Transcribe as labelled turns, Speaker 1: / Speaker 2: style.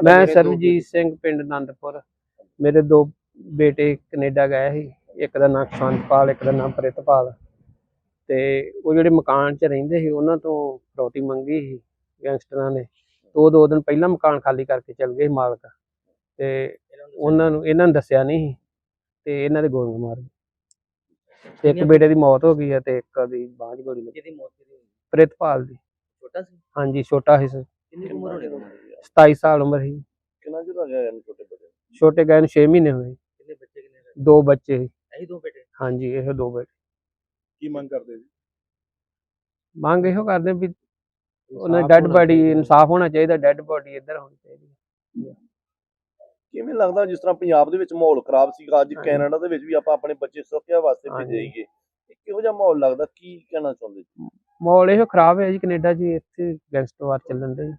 Speaker 1: ਤੁਹਾਡਾ
Speaker 2: ਮੈਂ
Speaker 1: ਦੋ
Speaker 2: ਸਰਬਜੀਤ ਸਿੰਘ ਪਿੰਡ ਆਨੰਦਪੁਰ। ਮੇਰੇ ਦੋ ਬੇਟੇ ਕੈਨੇਡਾ ਗਏ ਸੀ। ਇੱਕ ਦਾ ਨਾਮ ਸ਼ਾਂਤਪਾਲ ਇੱਕ ਦਾ ਨਾਮ ਪ੍ਰਿਤਪਾਲ। ਤੇ ਉਹ ਜਿਹੜੇ ਮਕਾਨ 'ਚ ਰਹਿੰਦੇ ਸੀ ਉਹਨਾਂ ਤੋਂ ਫਰੋਤੀ ਮੰਗੀ ਸੀ ਗੈਂਗਸਟਰਾਂ ਨੇ। ਤੇ ਉਹ ਦੋ ਦਿਨ ਪਹਿਲਾਂ ਮਕਾਨ ਖਾਲੀ ਕਰਕੇ ਚਲ ਗਏ ਸੀ ਮਾਲਕ। ਤੇ ਉਹਨਾਂ ਨੂੰ ਇਹਨਾਂ ਨੂੰ ਦੱਸਿਆ ਨਹੀਂ ਸੀ। ਤੇ ਇਹਨਾਂ ਦੇ ਗੋਲੀਆਂ ਮਾਰ ਗਏ। ਤੇ ਇੱਕ ਬੇਟੇ ਦੀ ਮੌਤ ਹੋ ਗਈ ਹੈ ਤੇ ਇੱਕ ਦੀ ਬਾਂਹ 'ਚ ਗੋਲੀ ਲੱਗੀ।
Speaker 1: ਜਿਹਦੀ ਮੌਤ ਕਿਹਦੀ ਹੋਈ?
Speaker 2: ਪ੍ਰਿਤਪਾਲ ਦੀ।
Speaker 1: ਛੋਟਾ ਸੀ?
Speaker 2: ਹਾਂਜੀ ਛੋਟਾ ਸੀ ਸਰ,
Speaker 1: ਕਿੰਨੀ ਕੁ ਉਮਰ ਹੋਣੀ?
Speaker 2: 27 ਸਾਲ ਉਮਰ ਸੀ।
Speaker 3: ਕਿੰਨਾ ਚਿਰ ਹੋ ਗਿਆ ਇਹਨੂੰ ਛੋਟੇ ਬੱਚੇ ਨੂੰ?
Speaker 2: ਛੋਟੇ ਗਏ ਨੂੰ 6 ਮਹੀਨੇ ਹੋਏ।
Speaker 1: ਕਿੰਨੇ ਬੱਚੇ ਕਿੰਨੇ ਰਹੇ
Speaker 2: ਦੋ ਬੱਚੇ ਸੀ।
Speaker 1: ਇਹੀ ਦੋ ਬੇਟੇ?
Speaker 2: ਹਾਂਜੀ ਇਹ ਦੋ ਬੇਟੇ।
Speaker 3: ਕੀ ਮੰਗ ਕਰਦੇ ਜੀ?
Speaker 2: ਮੰਗ ਇਹੋ ਕਰਦੇ ਵੀ ਉਹਨਾਂ ਡੈੱਡ ਬਾਡੀ। ਇਨਸਾਫ ਹੋਣਾ ਚਾਹੀਦਾ ਡੈੱਡ ਬਾਡੀ ਇੱਧਰ ਹੋਣੀ ਚਾਹੀਦੀ
Speaker 3: ਕਿਵੇਂ ਲੱਗਦਾ ਜਿਸ ਤਰ੍ਹਾਂ ਪੰਜਾਬ ਦੇ ਵਿੱਚ ਮਾਹੌਲ ਖਰਾਬ ਸੀਗਾ ਅੱਜ
Speaker 2: ਹਾਂਜੀ।
Speaker 3: ਕੈਨੇਡਾ ਦੇ ਵਿੱਚ ਵੀ ਆਪਾਂ ਆਪਣੇ ਬੱਚੇ ਸੁਰੱਖਿਆ ਵਾਸਤੇ
Speaker 2: ਹਾਂਜੀ।
Speaker 3: ਇਹ ਕਿਹੋ ਜਿਹਾ ਮਾਹੌਲ ਲੱਗਦਾ? ਕੀ ਕਹਿਣਾ ਚਾਹੁੰਦੇ ਜੀ?
Speaker 2: ਮਾਹੌਲ ਇਹੋ ਖਰਾਬ ਹੈ ਜੀ ਕੈਨੇਡਾ 'ਚ ਇੱਥੇ ਗੈਂਗਸਟਰ ਵਾਰ ਚੱਲਣ ਦੇ।